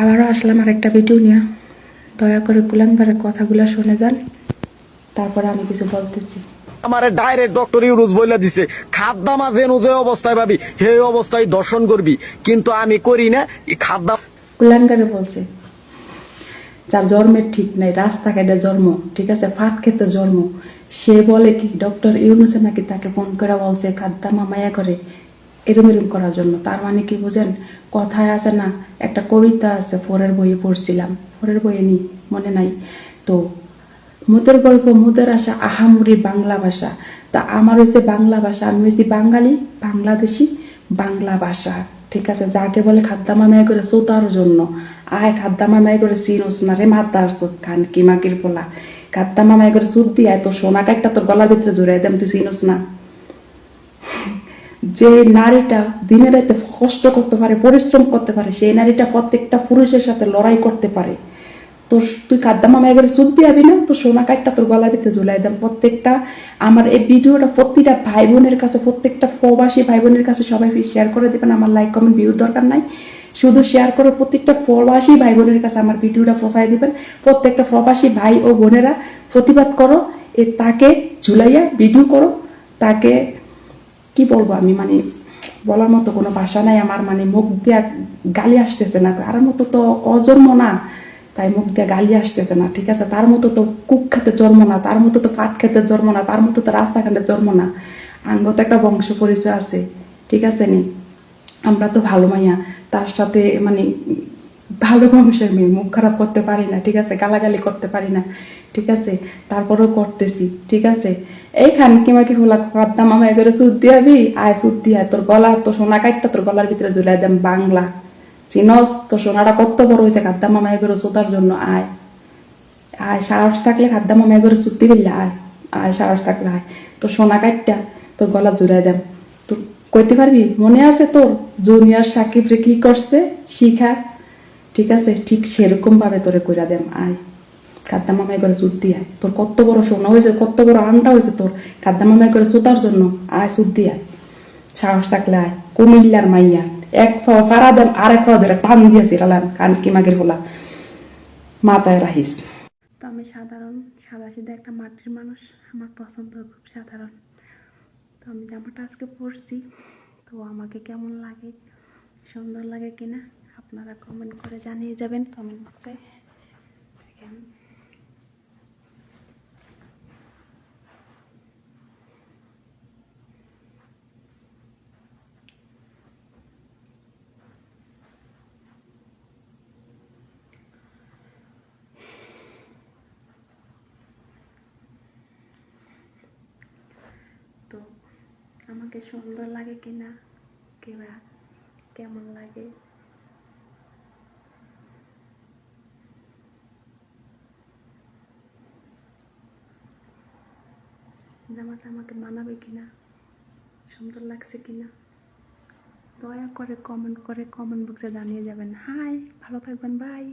আবারও আসলাম আর একটা ভিডিও নিয়ে। দয়া করে কুলাঙ্গারের কথাগুলো শুনে যান। তারপরে আমি কিছু বলতেছি। আমারে ডাইরেক্ট ডক্টর ইউরুজ বলে দিছে খাদ্দামা যেন যে অবস্থায় ভাবি সেই অবস্থায় দর্শন করবি। কিন্তু আমি করি না এই খাদ্দাম কুলাঙ্গারে বলছে যার জন্মের ঠিক নাই রাস্তাঘাটে জন্ম ঠিক আছে? ফাট খেতে জন্ম। সে বলে কি ডক্টর ইউনুসে নাকি তাকে ফোন করে বলছে খাদ্দামা মায়া করে। এরম এরম করার জন্য। তার মানে কি বুঝেন? কথায় আছে না, একটা কবিতা আছে, ফোরের বইয়ে পড়ছিলাম। ফোরের বইয়ে নি মনে নাই। তো মুদের গল্প, মুদের আশা আহামুরি বাংলা ভাষা। তা আমার হয়েছে বাংলা ভাষা, আমি হয়েছি বাঙালি, বাংলাদেশি, বাংলা ভাষা। ঠিক আছে, যাকে বলে খাদ্দামা মেয়ে করে সোতার জন্য। আয় খাদ্দামা মেয়ে করে সিনোস না রে মাতার সুদ খান কি মাকির পোলা। খাদ্দামা মেয়ে করে সুদ দিয়ে তোর সোনা কাটটা তোর গলার ভিতরে জুড়ে দেম তুই সিনোস না যে নারীটা দিনে রাতে কষ্ট করতে পারে, পরিশ্রম করতে পারে, সেই নারীটা প্রত্যেকটা পুরুষের সাথে লড়াই করতে পারে। তো তুই কাদ্দামা মেয়েদের সুদ দিয়াবি না? তো সোনা কাঠটা তোর গলার ভিতরে ঝুলাই দেন। প্রত্যেকটা আমার এই ভিডিওটা প্রতিটা ভাই বোনের কাছে, প্রত্যেকটা প্রবাসী ভাই বোনের কাছে সবাই শেয়ার করে দেবেন। আমার লাইক কমেন্ট ভিউর দরকার নাই। শুধু শেয়ার করে প্রত্যেকটা প্রবাসী ভাই বোনের কাছে আমার ভিডিওটা ফসাই দিবেন। প্রত্যেকটা প্রবাসী ভাই ও বোনেরা প্রতিবাদ করো, এ তাকে ঝুলাইয়া ভিডিও করো, তাকে কি বলব আমি মানে বলার মতো কোনো ভাষা নাই আমার মানে মুখ দিয়া গালি আসতেছে না। তার মতো তো অজন্ম না, তাই মুখ দিয়ে গালি আসতেছে না, ঠিক আছে? তার মতো তো কুক খেতে জন্ম না, তার মতো তো পাট খেতে জন্ম না, তার মতো তো রাস্তাঘাটে জন্ম না। আঙ্গ তো একটা বংশ পরিচয় আছে, ঠিক আছে নি? আমরা তো ভালো মাইয়া, তার সাথে মানে ভালো মানুষের মেয়ে, মুখ খারাপ করতে পারি না, ঠিক আছে? গালাগালি করতে পারি না, ঠিক আছে? তারপরেও করতেছি, ঠিক আছে? এইখান কিমাকি হলা খাদ্দাম আমার এবারে সুদ দিয়াবি আয় সুদ দিয়া, তোর গলা তো সোনা কাটটা তোর গলার ভিতরে ঝুলাই দেন, বাংলা। চিনস তো সোনাটা কত বড় হয়েছে খাদ্দাম মামা এগুলো সুতার জন্য, আয়। আয়, সাহস থাকলে খাদ্দাম মামা এগুলো সুতি ফেললে আয়। আয়, সাহস থাকলে আয়। তোর সোনা কাটটা তোর গলা জুড়াই দেন। তো কইতে পারবি? মনে আছে তোর? জুনিয়র সাকিব রে কি করছে? শিখা ঠিক আছে, ঠিক সেরকম ভাবে তোরে কইরা দেম। আয়, কাদ্দা মামাই করে সুদ দিয়ে। তোর কত বড় সোনা হয়েছে, কত বড় আন্ডা হয়েছে তোর। খাদ্দা মামাই করে সুতার জন্য আয়, সুদ দিয়ে। সাহস থাকলে আয়। কুমিল্লার মাইয়া। এক ফাড়া দেন আর এক ফাড়া ধরে টান দিয়েছি রালান কান কি মাগের বলা মাথায় রাখিস। তো আমি সাধারণ সাদা সিধা একটা মাটির মানুষ, আমার পছন্দ খুব সাধারণ। তো আমি জামাটা আজকে পরছি, তো আমাকে কেমন লাগে, সুন্দর লাগে কিনা? আপনারা কমেন্ট করে জানিয়ে যাবেন কমেন্ট বক্সে দেখেন তো, আমাকে সুন্দর লাগে কিনা? কিংবা কেমন লাগে? জামাটা আমাকে মানাবে কিনা? সুন্দর লাগছে কিনা? দয়া করে কমেন্ট করে কমেন্ট বক্সে জানিয়ে যাবেন। হাই ভালো থাকবেন বাই